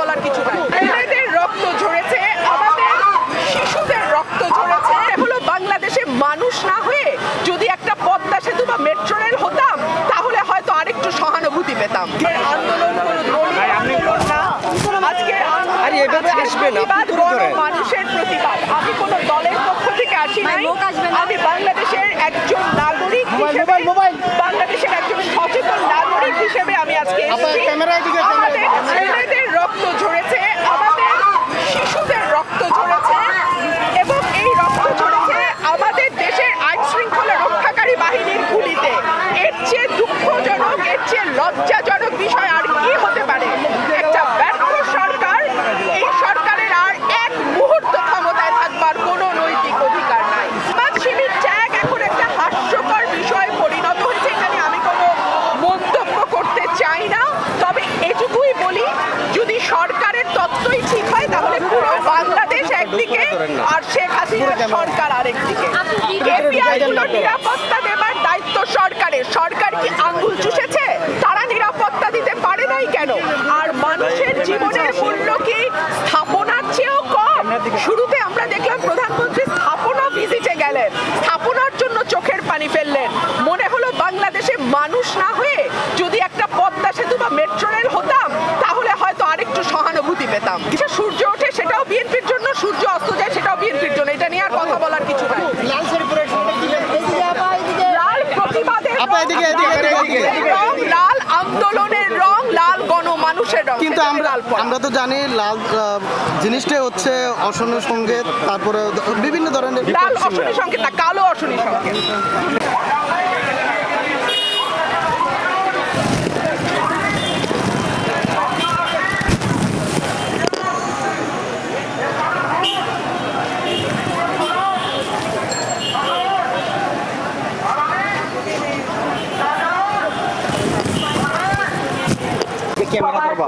বলার কিছু নাই। রক্ত ঝরেছে আমাদের শিশুদের রক্ত ঝরেছে। হলো বাংলাদেশে মানুষ না হয়ে যদি একটা পদ্মা সেতু বা মেট্রো রেল হতাম তাহলে হয়তো আরেকটু সহানুভূতি পেতাম। আন্দোলন। মানুষের প্রতিবাদ। আমি কোনো দলের পক্ষ থেকে আসি নাই। মুখ আমি বাংলাদেশের একজন নাগরিক বাংলাদেশের একজন সচেতন নাগরিক হিসেবে আমি আজকে এসেছি আমাদের ছেলেদের রক্ত ঝরেছে আমাদের শিশুদের রক্ত ঝরেছে এবং এই রক্ত ঝরেছে আমাদের দেশের আইন শৃঙ্খলা রক্ষাকারী বাহিনীর গুলিতে এর চেয়ে দুঃখজনক এর চেয়ে লজ্জাজনক বিষয় আর কি হতে পারে? একটা ব্যর্থ সরকার এই সরকারের আর এক মুহূর্ত ক্ষমতায় থাকবার কোনো নৈতিক অধিকার নাই। সমাজ শিবির ত্যাগ এখন একটা হাস্যকর বিষয়ে পরিণত হয়েছে। এখানে আমি কোনো মন্তব্য করতে চাই না। তবে এটুকুই বলি যদি সরকারের তত্ত্বই ঠিক হয় তাহলে পুরো বাংলাদেশ একদিকে আর শেখ হাসিনার সরকার আরেকদিকে। নিরাপত্তা দেবার দায়িত্ব সরকারের। সরকার কি আঙ্গুল চুষেছে তারা নিরাপত্তা দিতে পারে নাই কেন? আর মানুষের জীবনের মূল্য কি স্থাপনার চেয়েও কম? শুরুতে আমরা দেখলাম প্রধানমন্ত্রী স্থাপনা ভিজিটে গেলেন। স্থাপনার জন্য চোখের পানি ফেললেন। মনে হলো বাংলাদেশে মানুষ না হয়ে যদি একটা পদ্মা সেতু বা মেট্রো রেল হতাম তাহলে হয়তো আরেকটু সহানুভূতি পেতাম। কিছু সূর্য ওঠে সেটাও বিএনপির জন্য সূর্য অস্ত যায় সেটাও বিএনপির জন্য। এটা নিয়ে আর কথা বলার কিছু নাই। লাল প্রতিবাদের কিন্তু আমরা আমরা তো জানি লাল জিনিসটাই হচ্ছে অসন্ন সংগীত তারপরে বিভিন্ন ধরনের লাল সঙ্গে কালো ক্যামেরা ধরবা